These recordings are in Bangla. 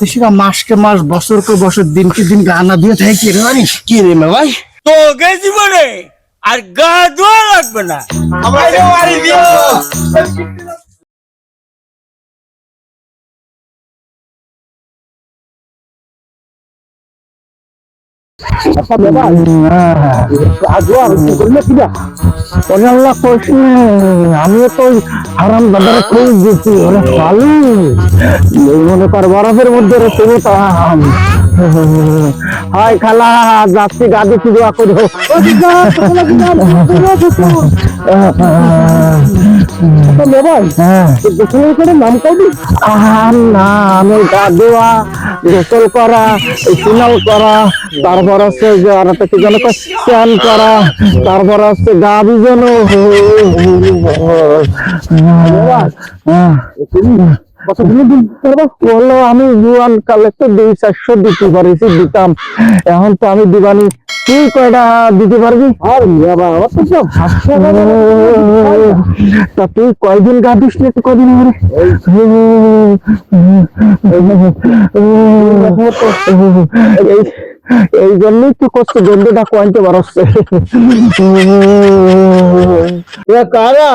দেশিরা মাসকে মাস বছরকে বছর দিনকে দিন গানা দিয়ে থাকে কি রে জানিস কি রে মে ভাই? তো গে জীবনে আর গা ধোয়া লাগবে না। আমার আমিও তো হারাম দাদারে খুব দিচ্ছি ওরা ভালো মনে কর বরফের মধ্যে তুমি তো হাই খালা যাচ্ছি গাদি দোয়া করো নাম করবি না আমি গা দেওয়া গোসল করা স্নান করা তারপর হচ্ছে যে কি যেন স্নান করা তারপর হচ্ছে গা বিজানো বলল আমি জুয়ান কালে দুই চারশো দিতে পারিছি দিতাম। এখন তো আমি দিবানি। তুই কয়টা দিতে পারবি? আর বাবা তা তুই কয়দিন গা দিস একটু কদিন ধরে এই জন্যই তো কষ্ট গন্ধটা কয়তে পারছে কারা?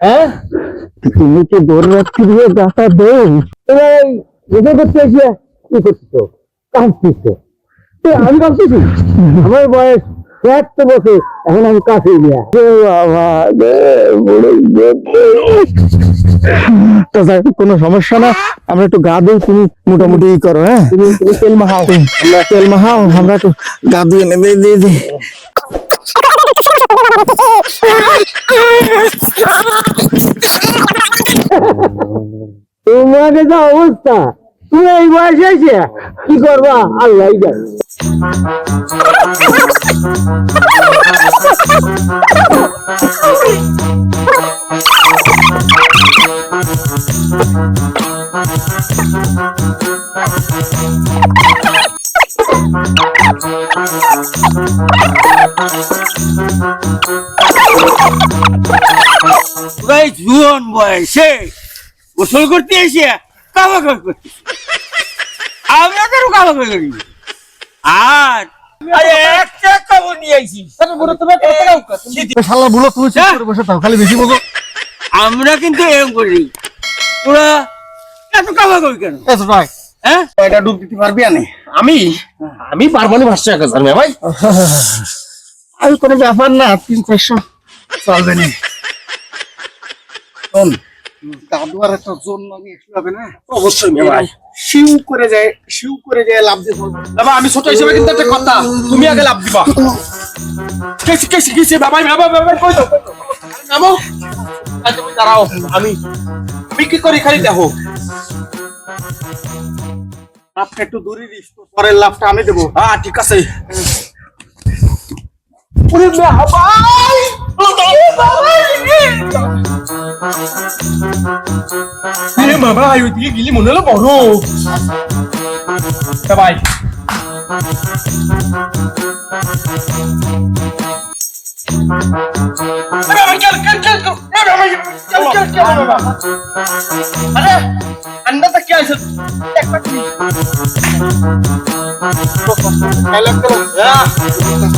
হ্যাঁ? তুমি কি দৌড় রাত্রি দিয়ে গাছা দেও এটা করতে এসে কি করছ কাঁদছিস আমি কাঁদতেছি আমার বয়স বছর এখন আমি কাছে গিয়া বাবা তো যাই কোনো সমস্যা না আমরা একটু গা দিই তুমি মোটামুটি ই করো হ্যাঁ তুমি তেল মাহাও আমরা তেল মাহাও আমরা একটু গা দিয়ে নেবে দিয়ে দিই তোমাকে যা অবস্থা তুমি এই বয়সে এসে কি করবা আল্লাহ জানে ভাই জুয়ান বয়সে গোসল করতে এসে কাবা করতে আমি ওদের কাবা করি আর আরে একটা কাবো নিয়ে আইছি শালা বুলো তুমি চুপ হ্যাঁ? করে বসে থাকো খালি বেশি বলো আমরা কিন্তু এরকম করি তোরা এত কাবা করি কেন? এসো ভাই। হ্যাঁ? এটা ডুব দিতে পারবি আনে। আমি আমি পারব না ভাষা এক হাজার ভাই। আমি কোনো ব্যাপার না তিন চারশো। চলবে না। শোন একটা জোর লাগে হবে না অবশ্যই ভাই শিউ করে যায় শিউ করে যায় লাভ দিয়ে বাবা আমি ছোট হিসেবে কিন্তু একটা কথা তুমি আগে লাভ দিবা কেসি কেসি কেসি বাবা বাবা কই নামো আরে তুমি দাঁড়াও আমি আমি কি করি খালি দেখো লাভটা একটু দূরে দিস পরের লাভটা আমি দেবো হ্যাঁ ঠিক আছে ওরে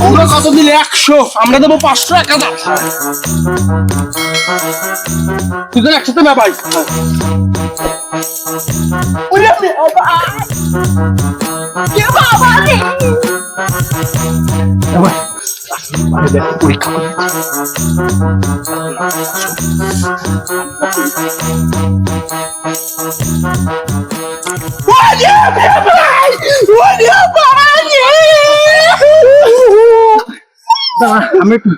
মনে কত দিলে একশো আমরা দেবো পাঁচশো এক হাজার দুজন একসাথে না ভাই ওরে বাবা! এবার, আরে দেখো, পরীক্ষা করে। ওরে বাবা! ওরে বাবা! আমি একটু এ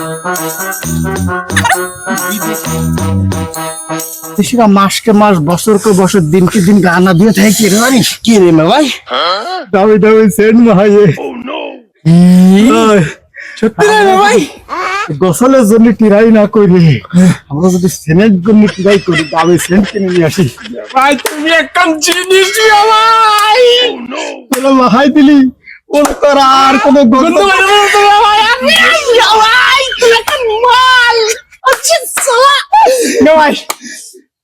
মাসকে মাস বছরকে বছর দিনকে দিন গানা দিয়ে থাকে কি রে জানিস কি রে মে ভাই দামি দামি সেন্ট মাহাইয়ে সত্যি রে ভাই গোসলের জন্য টিরাই না করি আমরা যদি সেনের জন্য টিরাই করি সেন্ট কিনে নিয়ে আসি ভাই তুমি একদম জিনিস ভাই তোরা মাহাই দিলি ওর করা আর কোনো গোসল ভাই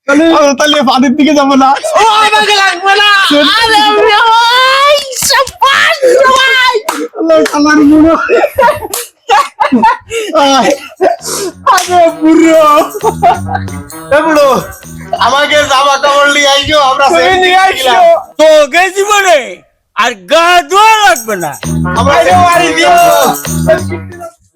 তাহলে তাহলে পানির দিকে যাব না। আল্লাহ কালার বুড়ো। আয়, আরে বুড়ো। এ বুড়ো আমাকে জামা কাপড় নিয়ে আইসো আমরা সেন্ট নিয়ে আইসো। তো গেছি বলে আর গা ধোয়া লাগবে না। আমাকে বাড়ি দিও